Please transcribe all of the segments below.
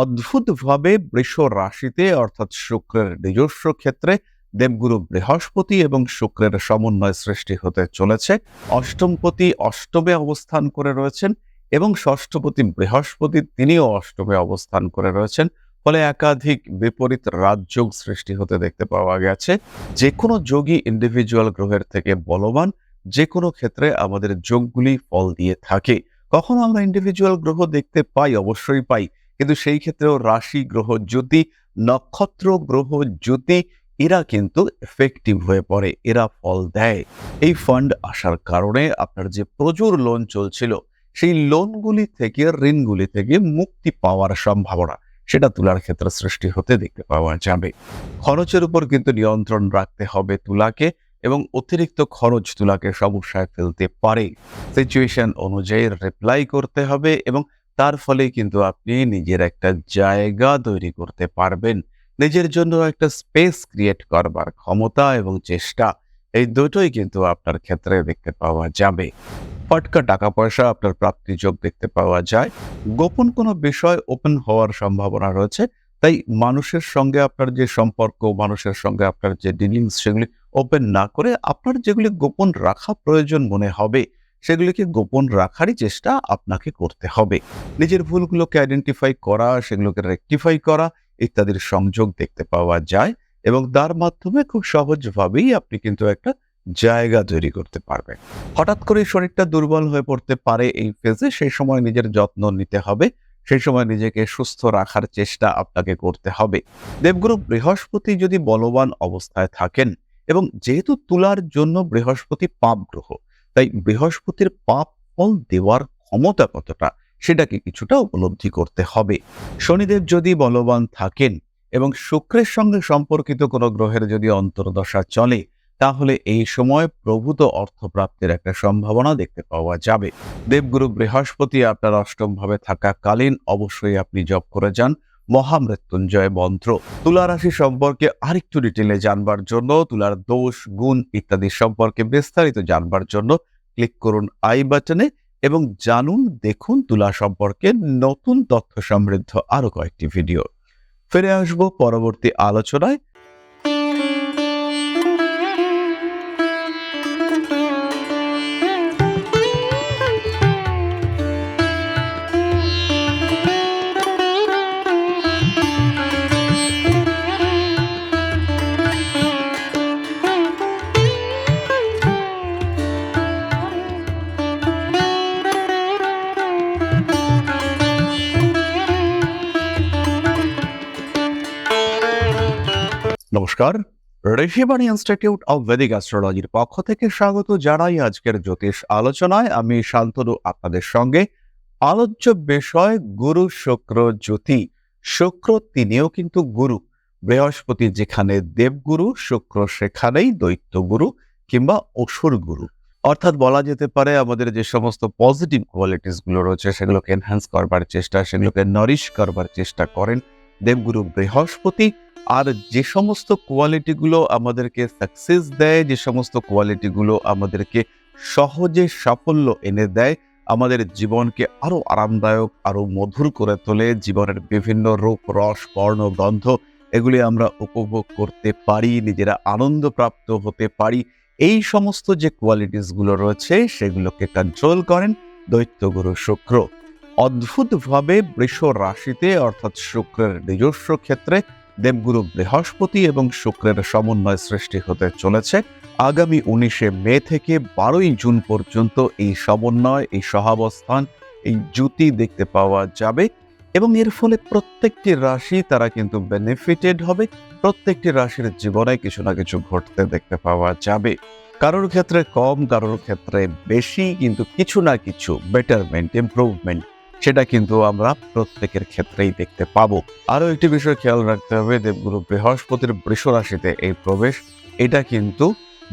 অদ্ভুতভাবে বৃষ রাশিতে, অর্থাৎ শুক্রের নিজস্ব ক্ষেত্রে, দেবগুরু বৃহস্পতি এবং শুক্রের সমন্বয় সৃষ্টি হতে চলেছে। অষ্টমপতি অষ্টমে অবস্থান করে রয়েছেন এবং ষষ্ঠপতি বৃহস্পতি তিনিও অষ্টমে অবস্থান করে রয়েছেন। ফলে একাধিক বিপরীত রাজযোগ সৃষ্টি হতে দেখতে পাওয়া গেছে। যে কোনো যোগী ইন্ডিভিজুয়াল গ্রহের থেকে বলবান যে কোনো ক্ষেত্রে আমাদের যোগগুলি ফল দিয়ে থাকে। কখনো আমরা ইন্ডিভিজুয়াল গ্রহ দেখতে পাই, অবশ্যই পাই কিন্তু সেই ক্ষেত্রেও রাশি গ্রহ জ্যোতি নক্ষত্র গ্রহ জ্যোতি এরা কিন্তু এফেক্টিভ হয়ে পড়ে, এরা ফল দেয়। এই ফান্ড আসার কারণে আপনার যে প্রচুর লোন চলছিল, সেই লোনগুলি থেকে ঋণগুলি থেকে মুক্তি পাওয়ার সম্ভাবনা, সেটা তুলার ক্ষেত্রে সৃষ্টি হতে দেখতে পাওয়া যাবে। খরচের উপর কিন্তু নিয়ন্ত্রণ রাখতে হবে তুলাকে এবং অতিরিক্ত খরচ তুলাকে সমস্যায় ফেলতে পারে। সিচুয়েশন অনুযায়ী রিপ্লাই করতে হবে এবং তার ফলে কিন্তু আপনি নিজের একটা জায়গা তৈরি করতে পারবেন। নিজের জন্য একটা স্পেস ক্রিয়েট করবার ক্ষমতা এবং চেষ্টা, এই দুটোই কিন্তু আপনার ক্ষেত্রে দেখতে পাওয়া যাবে। ফটকা টাকা পয়সা আপনার প্রাপ্তি যোগ দেখতে পাওয়া যায়। গোপন কোনো বিষয় ওপেন হওয়ার সম্ভাবনা রয়েছে, তাই মানুষের সঙ্গে আপনার যে সম্পর্ক, মানুষের সঙ্গে আপনার যে ডিলিংস সেগুলি ওপেন না করে আপনার যেগুলি গোপন রাখা প্রয়োজন মনে হবে সেগুলিকে গোপন রাখারই চেষ্টা আপনাকে করতে হবে। নিজের ভুলগুলোকে আইডেন্টিফাই করা, সেগুলোকে রেকটিফাই করা ইত্যাদির সংযোগ দেখতে পাওয়া যায় এবং তার মাধ্যমে খুব সহজভাবেই আপনি কিন্তু একটা জায়গা তৈরি করতে পারবেন। হঠাৎ করে শরীরটা দুর্বল হয়ে পড়তে পারে এই ফেজে সেই সময় নিজের যত্ন নিতে হবে। সেই সময় নিজেকে সুস্থ রাখার চেষ্টা আপনাকে করতে হবে। দেবগুরু বৃহস্পতি যদি বলবান অবস্থায় থাকেন এবং যেহেতু তুলার জন্য বৃহস্পতি পাপ গ্রহ তাই বৃহস্পতির পাপ ফল দেওয়ার ক্ষমতা কতটা, সেটাকে কিছুটা উপলব্ধি করতে হবে। শনিদেব যদি বলবান থাকেন এবং শুক্রের সঙ্গে সম্পর্কিত কোনো গ্রহের যদি অন্তর্দশা চলে, তাহলে এই সময় প্রভূত অর্থপ্রাপ্তির একটা সম্ভাবনা দেখতে পাওয়া যাবে। দেবগুরু বৃহস্পতি আপনার অষ্টমভাবে থাকাকালীন অবশ্যই আপনি জপ করে যান। মহামৃত্যুঞ্জয় মন্ত্র। তুলা রাশি সম্পর্কে আরেকটু ডিটেলে জানবার জন্য, তুলার দোষ, গুণ ইত্যাদি সম্পর্কে বিস্তারিত জানবার জন্য ক্লিক করুন আই বাটনে এবং জানুন, দেখুন তুলা সম্পর্কে নতুন তথ্য সমৃদ্ধ আরও কয়েকটি ভিডিও ফিরে আসব পরবর্তী আলোচনায়। নমস্কার। ঋষিবাণী ইনস্টিটিউট অব ভেদিক অ্যাস্ট্রোলজির পক্ষ থেকে স্বাগত জানাই আজকের জ্যোতিষ আলোচনায়। আমি শান্তনু, আপনাদের সঙ্গে। আলোচ্য বিষয় গুরু, শুক্র, জ্যোতি। শুক্র তিনিও কিন্তু গুরু। বৃহস্পতি যেখানে দেবগুরু, শুক্র সেখানেই দৈত্য গুরু কিংবা অসুর গুরু অর্থাৎ বলা যেতে পারে আমাদের যে সমস্ত পজিটিভ কোয়ালিটিসগুলো রয়েছে, সেগুলোকে এনহ্যান্স করবার চেষ্টা, সেগুলোকে নারিশ করবার চেষ্টা করেন দেবগুরু বৃহস্পতি। আর যে সমস্ত কোয়ালিটিগুলো আমাদেরকে সাকসেস দেয়, যে সমস্ত কোয়ালিটিগুলো আমাদেরকে সহজে সাফল্য এনে দেয়, আমাদের জীবনকে আরও আরামদায়ক আরও মধুর করে তোলে, জীবনের বিভিন্ন রূপ, রস, বর্ণ, গন্ধ, এগুলি আমরা উপভোগ করতে পারি, নিজেরা আনন্দপ্রাপ্ত হতে পারি। এই সমস্ত যে কোয়ালিটিসগুলো রয়েছে, সেগুলোকে কন্ট্রোল করেন দৈত্যগুরু শুক্র। অদ্ভুতভাবে বৃষ রাশিতে, অর্থাৎ শুক্রের নিজস্ব ক্ষেত্রে দেবগুরু বৃহস্পতি এবং শুক্রের সমন্বয় সৃষ্টি হতে চলেছে। আগামী উনিশে মে থেকে বারোই জুন পর্যন্ত এই সমন্বয়, এই সহাবস্থান, এই জ্যোতি দেখতে পাওয়া যাবে এবং এর ফলে প্রত্যেকটি রাশি তারা কিন্তু বেনিফিটেড হবে। প্রত্যেকটি রাশির জীবনে কিছু না কিছু ঘটতে দেখতে পাওয়া যাবে। কারোর ক্ষেত্রে কম, কারোর ক্ষেত্রে বেশি, কিন্তু কিছু না কিছু বেটারমেন্ট ইমপ্রুভমেন্ট সেটা কিন্তু আমরা প্রত্যেকের ক্ষেত্রেই দেখতে পাবো। আরও একটি বিষয় খেয়াল রাখতে হবে, দেবগুরু বৃহস্পতির বৃষ রাশিতে এই প্রবেশ, এটা কিন্তু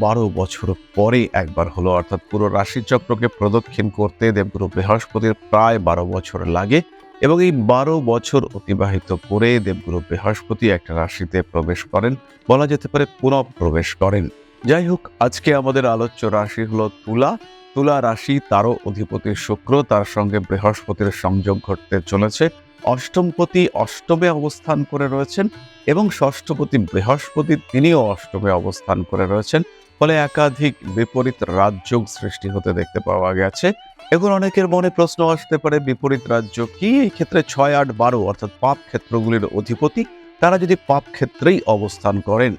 বারো বছর পরে একবার হলো। অর্থাৎ পুরো রাশিচক্রকে প্রদক্ষিণ করতে দেবগুরু বৃহস্পতির প্রায় বারো বছর লাগে এবং এই বারো বছর অতিবাহিত করে দেবগুরু বৃহস্পতি একটা রাশিতে প্রবেশ করেন, বলা যেতে পারে পুনঃ প্রবেশ করেন। যাই হোক, আজকে আমাদের আলোচ্য রাশি হলো তুলা। তুলা রাশি তারও অধিপতি শুক্র, তার সঙ্গে বৃহস্পতির সংযোগ ঘটতে চলেছে। অষ্টমপতি অষ্টমে অবস্থান করে রয়েছেন এবং ষষ্ঠপতি বৃহস্পতি তিনিও অষ্টমে অবস্থান করে রয়েছেন। ফলে একাধিক বিপরীত রাজযোগ সৃষ্টি হতে দেখতে পাওয়া গেছে। এখন অনেকের মনে প্রশ্ন আসতে পারে, বিপরীত রাজ্য কি? এই ক্ষেত্রে ছয়, আট, বারো, অর্থাৎ পাপ ক্ষেত্রগুলির অধিপতি, তারা যদি পাপ ক্ষেত্রেই অবস্থান করেন,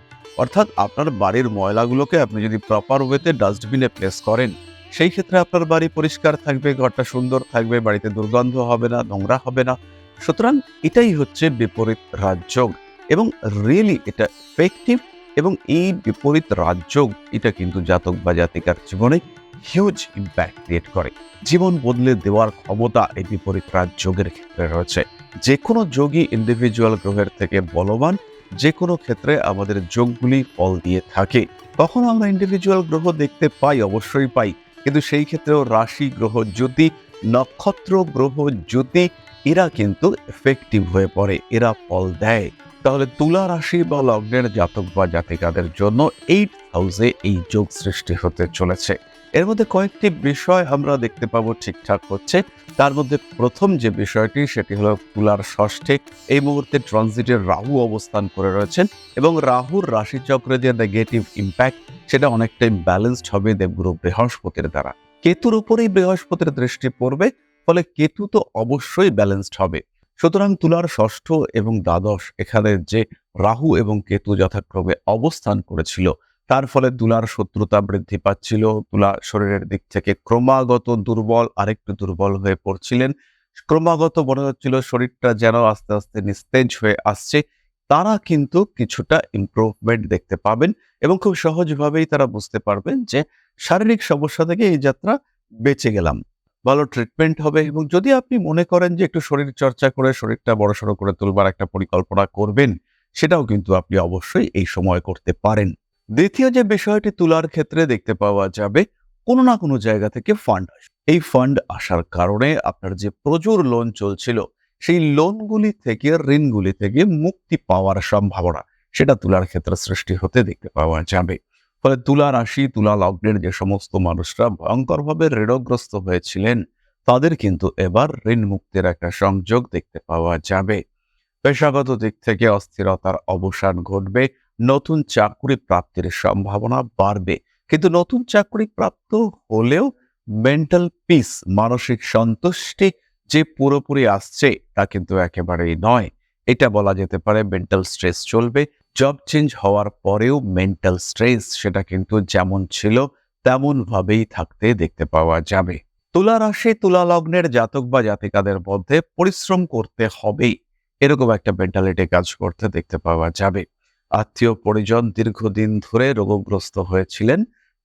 অর্থাৎ আপনার বাড়ির ময়লাগুলোকে আপনি যদি প্রপার ওয়েতে ডাস্টবিনে প্লেস করেন সেই ক্ষেত্রে আপনার বাড়ি পরিষ্কার থাকবে, ঘরটা সুন্দর থাকবে, বাড়িতে দুর্গন্ধ হবে না, নোংরা হবে না। সুতরাং এটাই হচ্ছে বিপরীত রাজযোগ এবং রিয়েলি এটা এফেক্টিভ এবং এই বিপরীত রাজযোগ এটা কিন্তু জাতক বা জাতিকার জীবনে হিউজ ইম্প্যাক্ট ক্রিয়েট করে। জীবন বদলে দেওয়ার ক্ষমতা এই বিপরীত রাজযোগের ক্ষেত্রে রয়েছে। যে কোনো যোগী ইন্ডিভিজুয়াল গ্রহের থেকে বলবান যে কোনো ক্ষেত্রে আমাদের যোগগুলি ফল দিয়ে থাকে। তখন আমরা ইন্ডিভিজুয়াল গ্রহ দেখতে পাই, অবশ্যই পাই কিন্তু সেই ক্ষেত্রেও রাশি গ্রহ যদি নক্ষত্র গ্রহ যদি এরা কিন্তু এফেক্টিভ হয়ে পড়ে, এরা ফল দেয়। তাহলে তুলা রাশি বা লগ্নের জাতক বা জাতিকাদের জন্য এইট হাউসে এই যোগ সৃষ্টি হতে চলেছে। এর মধ্যে কয়েকটি বিষয় আমরা দেখতে পাবো ঠিকঠাক হচ্ছে। তার মধ্যে প্রথম যে বিষয়টি, সেটি হলো তুলার ষষ্ঠে। এই মুহূর্তে ট্রানজিটের রাহু অবস্থান করে রয়েছেন এবং রাহুর রাশিচক্রে যে নেগেটিভ ইম্প্যাক্ট সেটা অনেকটাই ব্যালেন্সড হবে দেবগুরু বৃহস্পতির দ্বারা। কেতুর উপরেই বৃহস্পতির দৃষ্টি পড়বে, ফলে কেতু তো অবশ্যই ব্যালেন্সড হবে। সুতরাং তুলার ষষ্ঠ এবং দ্বাদশ এখানে যে রাহু এবং কেতু যথাক্রমে অবস্থান করেছিল তার ফলে তুলার শত্রুতা বৃদ্ধি পাচ্ছিল। তুলা শরীরের দিক থেকে ক্রমাগত দুর্বল, আরেকটু দুর্বল হয়ে পড়ছিলেন। ক্রমাগত মনে হচ্ছিল শরীরটা যেন আস্তে আস্তে নিস্তেজ হয়ে আসছে। তারা কিন্তু কিছুটা ইমপ্রুভমেন্ট দেখতে পাবেন এবং খুব সহজভাবেই তারা বুঝতে পারবেন যে শারীরিক সমস্যা থেকে এই যাত্রা বেঁচে গেলাম। ভালো ট্রিটমেন্ট হবে এবং যদি আপনি মনে করেন যে একটু শরীর চর্চা করে শরীরটা বড়সড় করে তুলবার একটা পরিকল্পনা করবেন, সেটাও কিন্তু আপনি অবশ্যই এই সময় করতে পারেন। দ্বিতীয় যে বিষয়টি তুলার ক্ষেত্রে দেখতে পাওয়া যাবে, কোনো না কোনো জায়গা থেকে ফান্ড আসবে এই ফান্ড আসার কারণে আপনার যে প্রচুর লোন চলছিল, সেই লোনগুলি থেকে, ঋণগুলি থেকে মুক্তি পাওয়ার সম্ভাবনা, সেটা তুলার ক্ষেত্রে সৃষ্টি হতে দেখতে পাওয়া যাবে। ফলে তুলা রাশি, তুলা লগ্নের যে সমস্ত মানুষরা ভয়ঙ্করভাবে ঋণগ্রস্ত হয়েছিলেন, তাদের কিন্তু এবার ঋণ মুক্তির একটা সংযোগ দেখতে পাওয়া যাবে। পেশাগত দিক থেকে অস্থিরতার অবসান ঘটবে নতুন চাকরি প্রাপ্তির সম্ভাবনা বাড়বে। কিন্তু নতুন চাকরি প্রাপ্ত হলেও মেন্টাল পিস মানসিক সন্তুষ্টি যে পুরোপুরি আসছে, তা কিন্তু একেবারেই নয়। এটা বলা যেতে পারে মেন্টাল স্ট্রেস চলবে। জব চেঞ্জ হওয়ার পরেও মেন্টাল স্ট্রেস সেটা কিন্তু যেমন ছিল তেমন ভাবেই থাকতে দেখতে পাওয়া যাবে। তুলা রাশি, তুলা লগ্নের জাতক বা জাতিকাদের মধ্যে পরিশ্রম করতে হবেই। এরকম একটা মেন্টালিটি কাজ করতে দেখতে পাওয়া যাবে। আত্মীয় পরিজন দীর্ঘদিন ধরে রোগগ্রস্ত হয়েছিলেন।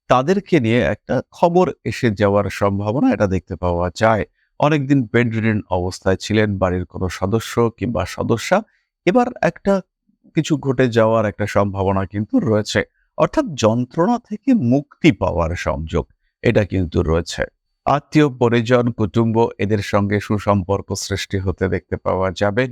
তাদেরকে নিয়ে একটা খবর এসে যাওয়ার সম্ভাবনা এটা দেখতে পাওয়া যায়। অনেকদিন বেড রিডেন অবস্থায় ছিলেন, বাড়ির কোনো সদস্য কিংবা সদস্যা। এবার একটা কিছু ঘটে যাওয়ার একটা সম্ভাবনা কিন্তু রয়েছে। অর্থাৎ যন্ত্রণা থেকে মুক্তি পাওয়ার সংযোগ এটা কিন্তু রয়েছে। আত্মীয়, পরিজন, কুটুম্ব এদের সঙ্গে সুসম্পর্ক সৃষ্টি হতে দেখতে পাওয়া যাবে।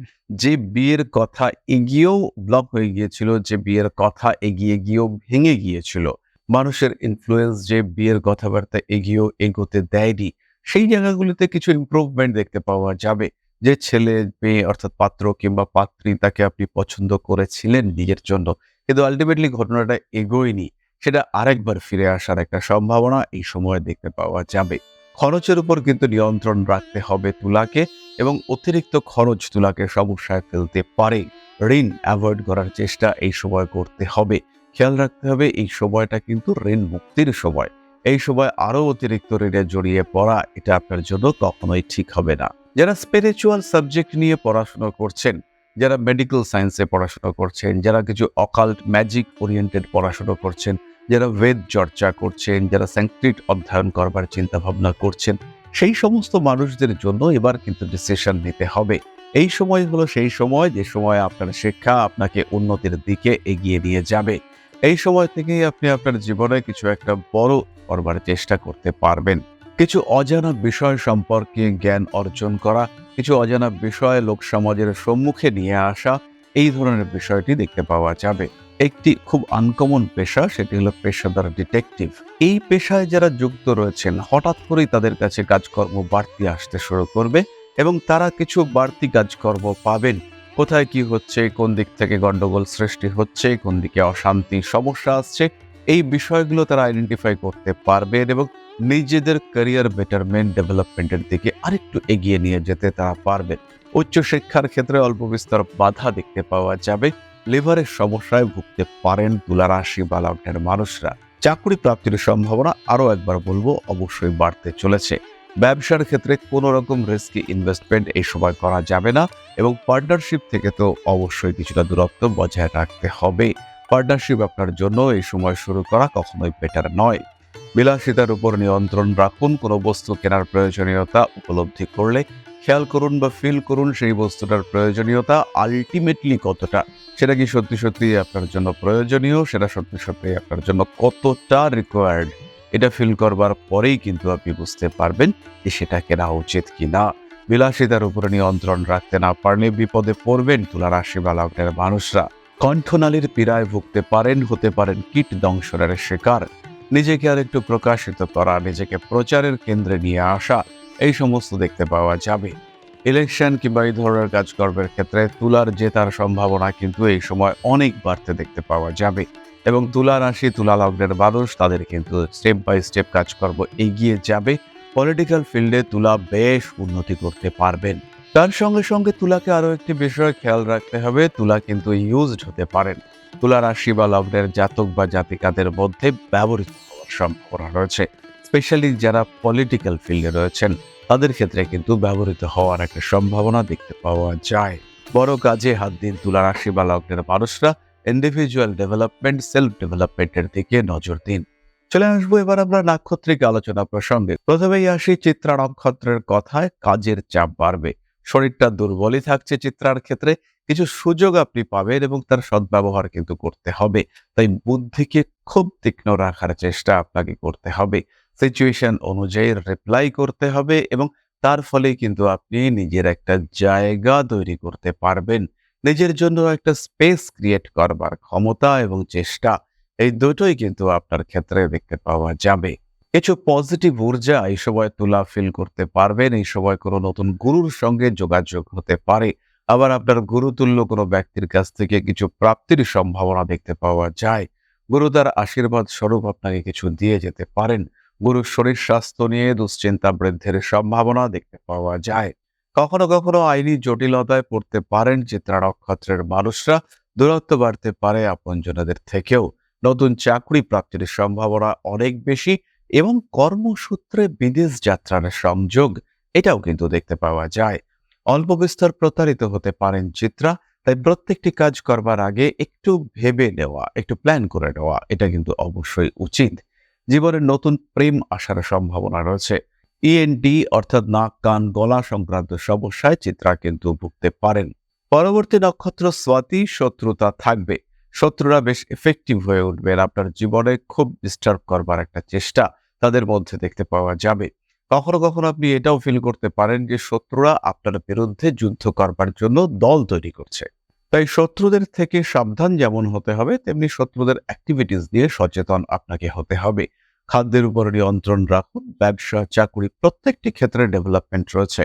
যে বিয়ের কথা এগিয়েও ব্লক হয়ে গিয়েছিল, যে বিয়ের কথা এগিয়ে গিয়েও ভেঙে গিয়েছিল, মানুষের ইনফ্লুয়েন্স যে বিয়ের কথাবার্তা এগিয়েও এগোতে দেয়নি, সেই জায়গাগুলিতে কিছু ইমপ্রুভমেন্ট দেখতে পাওয়া যাবে। যে ছেলে, মেয়ে, অর্থাৎ পাত্র কিংবা পাত্রী তাকে আপনি পছন্দ করেছিলেন বিয়ের জন্য, কিন্তু আলটিমেটলি ঘটনাটা এগোয়নি, সেটা আরেকবার ফিরে আসার একটা সম্ভাবনা এই সময়ে দেখতে পাওয়া যাবে। খরচের উপর কিন্তু নিয়ন্ত্রণ রাখতে হবে তুলাকে এবং অতিরিক্ত খরচ তুলাকে সমস্যায় ফেলতে পারে। ঋণ অ্যাভয়েড করার চেষ্টা এই সময় করতে হবে। খেয়াল রাখতে হবে এই সময়টা কিন্তু ঋণ মুক্তির সময়। এই সময় আরও অতিরিক্ত ঋণে জড়িয়ে পড়া, এটা আপনার জন্য কখনোই ঠিক হবে না। যারা স্পিরিচুয়াল সাবজেক্ট নিয়ে পড়াশোনা করছেন, যারা মেডিকেল সায়েন্সে পড়াশোনা করছেন, যারা কিছু অকাল্ট ম্যাজিক ওরিয়েন্টেড পড়াশোনা করছেন যারা বেদ চর্চা করছেন, যারা স্যাংক্রিট অধ্যয়ন করবার চিন্তা ভাবনা করছেন, সেই সমস্ত মানুষদের জন্য এবার কিন্তু ডিসিশন নিতে হবে। এই সময় হলো সেই সময়, যে সময় আপনার শিক্ষা আপনাকে উন্নতির দিকে এগিয়ে নিয়ে যাবে। এই সময় থেকেই আপনি আপনার জীবনে কিছু একটা বড় করবার চেষ্টা করতে পারবেন। কিছু অজানা বিষয় সম্পর্কে জ্ঞান অর্জন করা, কিছু অজানা বিষয় লোক সমাজের সম্মুখে নিয়ে আসা, এই ধরনের বিষয়টি দেখতে পাওয়া যাবে। একটি খুব আনকমন পেশা, সেটি হলো পেশাদার ডিটেকটিভ এই পেশায় যারা যুক্ত রয়েছেন, হঠাৎ করেই তাদের কাছে কাজকর্ম বাড়তি আসতে শুরু করবে এবং তারা কিছু বাড়তি কাজকর্ম পাবেন। কোথায় কি হচ্ছে, কোন দিক থেকে গন্ডগোল সৃষ্টি হচ্ছে, কোন দিকে অশান্তি সমস্যা আসছে, এই বিষয়গুলো তারা আইডেন্টিফাই করতে পারবেন এবং নিজেদের ক্যারিয়ার বেটারমেন্ট ডেভেলপমেন্টের দিকে আরেকটু এগিয়ে নিয়ে যেতে তারা পারবেন। উচ্চশিক্ষার ক্ষেত্রে অল্প বিস্তর বাধা দেখতে পাওয়া যাবে। লিভারের সমস্যায় ভুগতে পারেন তুলা রাশি বা লগ্নের মানুষরা। চাকরি প্রাপ্তির সম্ভাবনা আরও একবার বলব, অবশ্যই বাড়তে চলেছে। ব্যবসার ক্ষেত্রে কোনো রকম রিস্কি ইনভেস্টমেন্ট এই সময় করা যাবে না এবং পার্টনারশিপ থেকে তো অবশ্যই কিছুটা দূরত্ব বজায় রাখতে হবে। পার্টনারশিপ আপনার জন্য এই সময় শুরু করা কখনোই বেটার নয়। বিলাসিতার উপর নিয়ন্ত্রণ রাখুন, কোনো বস্তু কেনার প্রয়োজনীয়তা উপলব্ধি করলে খেয়াল করুন বা ফিল করুন সেই বস্তুটার প্রয়োজনীয়তা আলটিমেটলি কতটা। সেটা কি সত্যি সত্যি আপনার জন্য প্রয়োজনীয়? সেটা সত্যি সত্যি আপনার জন্য কতটা রিকোয়ার্ড এটা ফিল করবার পরেই কিন্তু আপনি বুঝতে পারবেন যে সেটা কেনা উচিত কি না বিলাসিতার উপরে নিয়ন্ত্রণ রাখতে না পারলে বিপদে পড়বেন তুলা রাশি বা লগ্নের মানুষরা। কণ্ঠনালীর পীড়ায় ভুগতে পারেন, হতে পারেন কীট দংশনের শিকার। নিজেকে আর একটু প্রকাশিত করা, নিজেকে প্রচারের কেন্দ্রে নিয়ে আসা, এই সমস্ত দেখতে পাওয়া যাবে। ইলেকশন কিংবা এই ধরনের কাজকর্মের ক্ষেত্রে তুলার জেতার সম্ভাবনা কিন্তু এই সময় অনেক বাড়তে দেখতে পাওয়া যাবে। এবং তুলা রাশি, তুলা লগ্নের মানুষ, তাদের কিন্তু স্টেপ বাই স্টেপ কাজকর্ম এগিয়ে যাবে। পলিটিক্যাল ফিল্ডে তুলা বেশ উন্নতি করতে পারবেন। তার সঙ্গে সঙ্গে তুলাকে আরও একটি বিষয় খেয়াল রাখতে হবে, তুলা কিন্তু ইউজড হতে পারেন। তুলা রাশি বা লগ্নের জাতক বা জাতিকাদের মধ্যে ব্যবহৃত হওয়ার সম্ভাবনা রয়েছে স্পেশালি যারা পলিটিক্যাল ফিল্ডে রয়েছেন, তাদের ক্ষেত্রে কিন্তু ব্যবহৃত হওয়ার একটা সম্ভাবনা দেখতে পাওয়া যায়। বড় কাজে হাত দিন তুলা রাশি বা লগ্নের মানুষরা ইন্ডিভিজুয়াল ডেভেলপমেন্ট সেলফ ডেভেলপমেন্টের দিকে নজর দিন। চলে আসব এবার আমরা নাক্ষত্রিক আলোচনা প্রসঙ্গে। প্রথমেই আসি চিত্রা নক্ষত্রের কথায় কাজের চাপ বাড়বে। শরীরটা দুর্বলই থাকছে চিত্রার ক্ষেত্রে কিছু সুযোগ আপনি পাবেন এবং তার সদ্ব্যবহার কিন্তু করতে হবে। তাই বুদ্ধিকে খুব তীক্ষ্ণ রাখার চেষ্টা আপনাকে করতে হবে। সিচুয়েশন অনুযায়ী রিপ্লাই করতে হবে এবং তার ফলে কিন্তু আপনি নিজের একটা জায়গা তৈরি করতে পারবেন। নিজের জন্য একটা স্পেস ক্রিয়েট করবার ক্ষমতা এবং চেষ্টা, এই দুটোই কিন্তু আপনার ক্ষেত্রে দেখতে পাওয়া যাবে। কিছু পজিটিভ ঊর্জা এই সময় তুলা ফিল করতে পারবেন, এই সময় কোনো নতুন গুরুর সঙ্গে যোগাযোগ হতে পারে। আবার আপনার গুরুতুল্য কোনো ব্যক্তির কাছ থেকে কিছু প্রাপ্তির সম্ভাবনা দেখতে পাওয়া যায়। গুরু তার আশীর্বাদ স্বরূপ আপনাকে কিছু দিয়ে যেতে পারেন। গুরুর শরীর স্বাস্থ্য নিয়ে দুশ্চিন্তা বৃদ্ধির সম্ভাবনা দেখতে পাওয়া যায়। কখনো কখনো আইনি জটিলতায় পড়তে পারেন চিত্রা নক্ষত্রের মানুষরা। দূরত্ব বাড়তে পারে আপনজনদের থেকেও। নতুন চাকরি প্রাপ্তির সম্ভাবনা অনেক বেশি এবং কর্মসূত্রে বিদেশ যাত্রার সংযোগ, এটাও কিন্তু দেখতে পাওয়া যায়। অল্প বিস্তর প্রতারিত হতে পারেন চিত্রা, তাই প্রত্যেকটি কাজ করবার আগে একটু ভেবে নেওয়া, একটু প্ল্যান করে নেওয়া, এটা কিন্তু অবশ্যই উচিত। জীবনের নতুন প্রেম আসার সম্ভাবনা রয়েছে। ইএনডি অর্থাৎ নাক, কান, গলা সংক্রান্ত সমস্যায় চিত্রা কিন্তু ভুগতে পারেন। পরবর্তী নক্ষত্র স্বাতি, শত্রুতা থাকবে। শত্রুরা বেশ এফেক্টিভ হয়ে উঠবেন। আপনার জীবনে খুব ডিস্টার্ব করবার একটা চেষ্টা তাদের মধ্যে দেখতে পাওয়া যাবে। কখনো কখনো আপনি এটাও ফিল করতে পারেন যে শত্রুরা আপনার বিরুদ্ধে যুদ্ধ করবার জন্য দল তৈরি করছে। তাই শত্রুদের থেকে সাবধান যেমন হতে হবে, তেমনি শত্রুদের অ্যাক্টিভিটিস দিয়ে সচেতন আপনাকে হতে হবে। খাদ্যের উপর নিয়ন্ত্রণ রাখুন, ব্যবসা, চাকুরি প্রত্যেকটি ক্ষেত্রে ডেভেলপমেন্ট রয়েছে।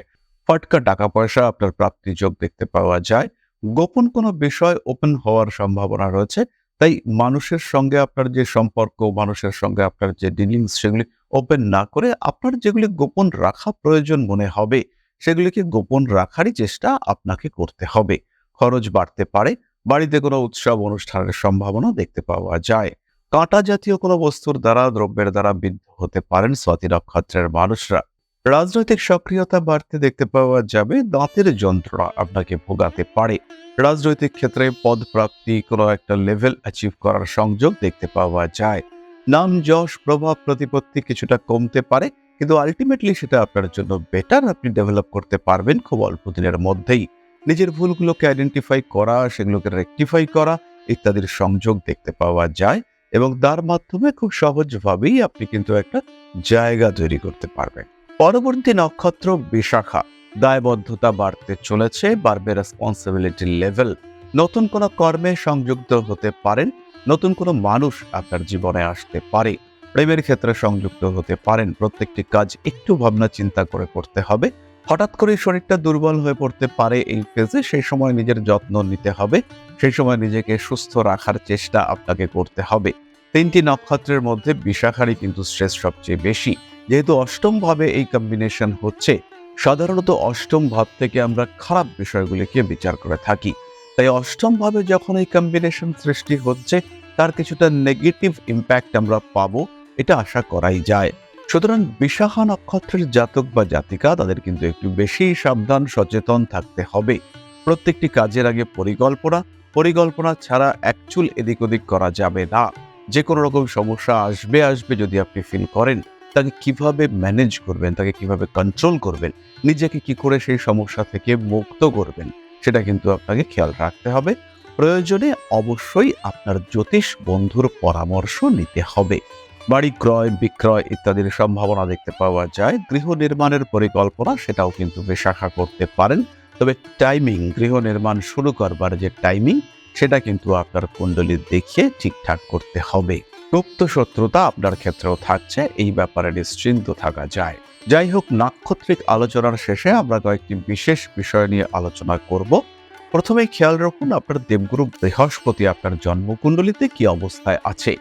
ফটকা টাকা পয়সা আপনার প্রাপ্তি যোগ দেখতে পাওয়া যায়। গোপন কোনো বিষয় ওপেন হওয়ার সম্ভাবনা রয়েছে। তাই মানুষের সঙ্গে আপনার যে সম্পর্ক, মানুষের সঙ্গে আপনার যে ডিলিংস সেগুলি ওপেন না করে আপনার যেগুলি গোপন রাখা প্রয়োজন মনে হবে, সেগুলিকে গোপন রাখারই চেষ্টা আপনাকে করতে হবে। খরচ বাড়তে পারে, বাড়িতে কোনো উৎসব, অনুষ্ঠানের সম্ভাবনা দেখতে পাওয়া যায়। কাঁটা জাতীয় কোনো বস্তুর দ্বারা, দ্রব্যের দ্বারা বিদ্ধ হতে পারেন স্বাতি নক্ষত্রের মানুষরা। রাজনৈতিক সক্রিয়তা বাড়তে দেখতে পাওয়া যাবে দাঁতের যন্ত্রণা আপনাকে ভোগাতে পারে। রাজনৈতিক ক্ষেত্রে পদপ্রাপ্তি কোনো একটা লেভেল অ্যাচিভ করার সংযোগ দেখতে পাওয়া যায়। নাম, যশ, প্রভাব, প্রতিপত্তি কিছুটা কমতে পারে, কিন্তু আলটিমেটলি সেটা আপনার জন্য বেটার আপনি ডেভেলপ করতে পারবেন খুব অল্প দিনের মধ্যেই। নিজের ভুলগুলোকে আইডেন্টিফাই করা, সেগুলোকে রেকটিফাই করা ইত্যাদির সংযোগ দেখতে পাওয়া যায় এবং তার মাধ্যমে খুব সহজভাবেই আপনি কিন্তু একটা জায়গা তৈরি করতে পারবেন। পরবর্তী নক্ষত্র বিশাখা। দায়বদ্ধতা বাড়তে চলেছে, বাড়বে রেসপন্সিবিলিটি লেভেল নতুন কোনো কর্মে সংযুক্ত হতে পারেন, নতুন কোনো মানুষ আপনার জীবনে আসতে পারে। প্রেমের ক্ষেত্রে সংযুক্ত হতে পারেন, প্রত্যেকটি কাজ একটু ভাবনা চিন্তা করে করতে হবে। হঠাৎ করে শরীরটা দুর্বল হয়ে পড়তে পারে এই ফেজে সেই সময় নিজের যত্ন নিতে হবে। সেই সময় নিজেকে সুস্থ রাখার চেষ্টা আপনাকে করতে হবে। তিনটি নক্ষত্রের মধ্যে বিশাখারই কিন্তু স্ট্রেস সবচেয়ে বেশি। যেহেতু অষ্টম ভাবে এই কম্বিনেশন হচ্ছে, সাধারণত অষ্টম ভাব থেকে আমরা খারাপ বিষয়গুলিকে বিচার করে থাকি। তাই অষ্টম ভাবে যখন এই কম্বিনেশন সৃষ্টি হচ্ছে, তার কিছুটা নেগেটিভ ইম্প্যাক্ট আমরা পাবো, এটা আশা করাই যায়। সুতরাং বিশাখা নক্ষত্রের জাতক বা জাতিকা, তাদের কিন্তু একটু বেশি সাবধান, সচেতন থাকতে হবে। প্রত্যেকটি কাজের আগে পরিকল্পনা পরিকল্পনা ছাড়া অ্যাকচুয়াল এদিক ওদিক করা যাবে না। যে কোনো রকম সমস্যা আসবে আসবে যদি আপনি ফিল করেন। তাকে কীভাবে ম্যানেজ করবেন, তাকে কীভাবে কন্ট্রোল করবেন, নিজেকে কি করে সেই সমস্যা থেকে মুক্ত করবেন, সেটা কিন্তু আপনাকে খেয়াল রাখতে হবে। প্রয়োজনে অবশ্যই আপনার জ্যোতিষ বন্ধুর পরামর্শ নিতে হবে। বাড়ি ক্রয়, বিক্রয় ইত্যাদির সম্ভাবনা দেখতে পাওয়া যায়। গৃহ নির্মাণের পরিকল্পনা সেটাও কিন্তু বেশাখা করতে পারেন। তবে টাইমিং গৃহ নির্মাণ শুরু করবার যে টাইমিং সেটা কিন্তু আপনার কুণ্ডলী দেখিয়ে ঠিকঠাক করতে হবে। গুপ্ত শত্রুতা আপনার ক্ষেত্রেও থাকছে, এই ব্যাপারে নিশ্চিন্ত থাকা যায়। যাই হোক, নাক্ষত্রিক আলোচনার শেষে আমরা কয়েকটি বিশেষ বিষয় নিয়ে আলোচনা করব। প্রথমে খেয়াল রাখুন, আপনার দেবগুরু বৃহস্পতি আপনার জন্মকুণ্ডলিতে কি অবস্থায় আছে।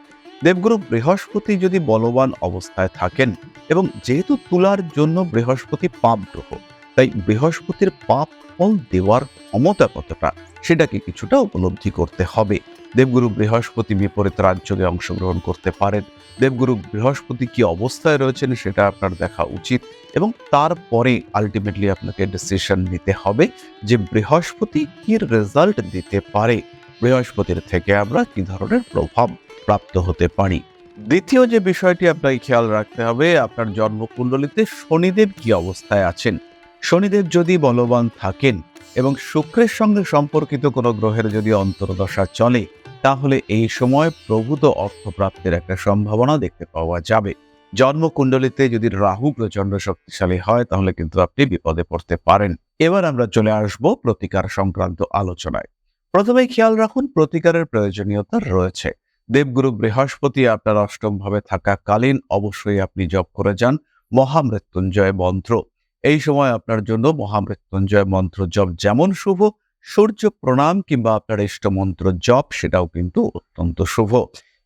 দেবগুরু বৃহস্পতি যদি বলবান অবস্থায় থাকেন এবং যেহেতু তুলার জন্য বৃহস্পতি পাপ গ্রহ, তাই বৃহস্পতির পাপ ফল দেওয়ার ক্ষমতা কতটা, সেটাকে কিছুটা উপলব্ধি করতে হবে। দেবগুরু বৃহস্পতি বিপরীত রাজ্যকে অংশগ্রহণ করতে পারেন। দেবগুরু বৃহস্পতি কি অবস্থায় রয়েছেন সেটা আপনার দেখা উচিত এবং তারপরে আলটিমেটলি আপনাকে ডিসিশন নিতে হবে যে বৃহস্পতি কি রেজাল্ট দিতে পারে। বৃহস্পতির থেকে আমরা কি ধরনের প্রভাব প্রাপ্ত হতে পারি? দ্বিতীয় যে বিষয়টি আপনাকে খেয়াল রাখতে হবে, আপনার জন্মকুণ্ডলিতে শনিদেব কি অবস্থায় আছেন? শনিদেব যদি বলবান থাকেন এবং শুক্রের সঙ্গে সম্পর্কিত কোনো গ্রহের যদি অন্তর্দশা চলে তাহলে এই সময় প্রভূত অর্থপ্রাপ্তির একটা সম্ভাবনা দেখতে পাওয়া যাবে। জন্মকুণ্ডলিতে যদি রাহু প্রচণ্ড শক্তিশালী হয়, তাহলে কিন্তু আপনি বিপদে পড়তে পারেন। এবার আমরা চলে আসব প্রতিকার সংক্রান্ত আলোচনায়। প্রথমেই খেয়াল রাখুন, প্রতিকারের প্রয়োজনীয়তা রয়েছে। দেবগুরু বৃহস্পতি আপনার অষ্টম ভাবে থাকাকালীন অবশ্যই আপনি জপ করে যান। মহামৃত্যুঞ্জয় মন্ত্র। এই সময় আপনার জন্য মহামৃত্যুঞ্জয় মন্ত্র জপ যেমন শুভ সূর্য প্রণাম কিংবা আপনার ইষ্ট মন্ত্র জপ সেটাও কিন্তু অত্যন্ত শুভ।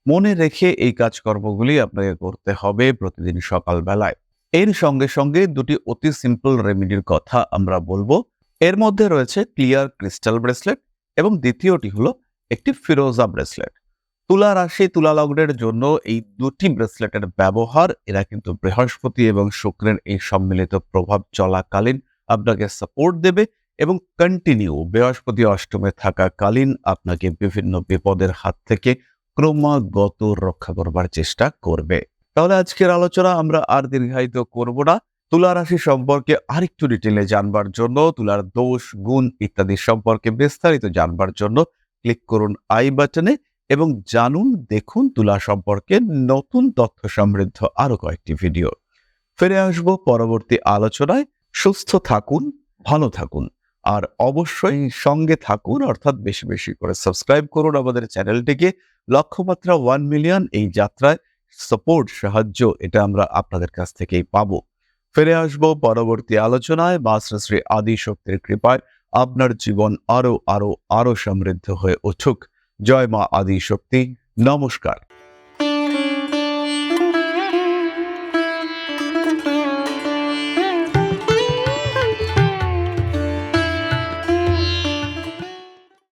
মনে রেখে এই কাজকর্মগুলি আপনাকে করতে হবে প্রতিদিন সকালবেলায়। এর সঙ্গে সঙ্গে দুটি অতি সিম্পল রেমিডির কথা আমরা বলব। এর মধ্যে রয়েছে ক্লিয়ার ক্রিস্টাল ব্রেসলেট এবং দ্বিতীয়টি হলো একটি ফিরোজা ব্রেসলেট তুলা রাশি, তুলা লগ্নের জন্য এই দুটি ব্রেসলেটের ব্যবহার, এরা কিন্তু বৃহস্পতি এবং শুক্রের এই সম্মিলিত প্রভাব চলাকালীন আপনাকে সাপোর্ট দেবে। এবং কন্টিনিউ বৃহস্পতি অষ্টমে থাকাকালীন আপনাকে বিভিন্ন বিপদের হাত থেকে ক্রমাগত রক্ষা করবার চেষ্টা করবে। তাহলে আজকের আলোচনা আমরা আর দীর্ঘায়িত করব না। তুলা রাশি সম্পর্কে আরেকটু ডিটেলে জানবার জন্য, তুলার দোষ, গুণ ইত্যাদি সম্পর্কে বিস্তারিত জানবার জন্য ক্লিক করুন আই বাটনে এবং জানুন, দেখুন তুলা সম্পর্কে নতুন তথ্য সমৃদ্ধ আরও কয়েকটি ভিডিও ফিরে আসব পরবর্তী আলোচনায়। সুস্থ থাকুন, ভালো থাকুন। আর অবশ্যই সঙ্গে থাকুন, অর্থাৎ বেশি বেশি করে সাবস্ক্রাইব করুন আমাদের চ্যানেলটিকে। লক্ষ্যমাত্রা ওয়ান মিলিয়ন এই যাত্রায় সাপোর্ট সাহায্য এটা আমরা আপনাদের কাছ থেকেই পাব। ফিরে আসব পরবর্তী আলোচনায়। মা শ্রী আদি শক্তির কৃপায় আপনার জীবন আরও আরও আরও সমৃদ্ধ হয়ে উঠুক। জয় মা আদি শক্তি। নমস্কার।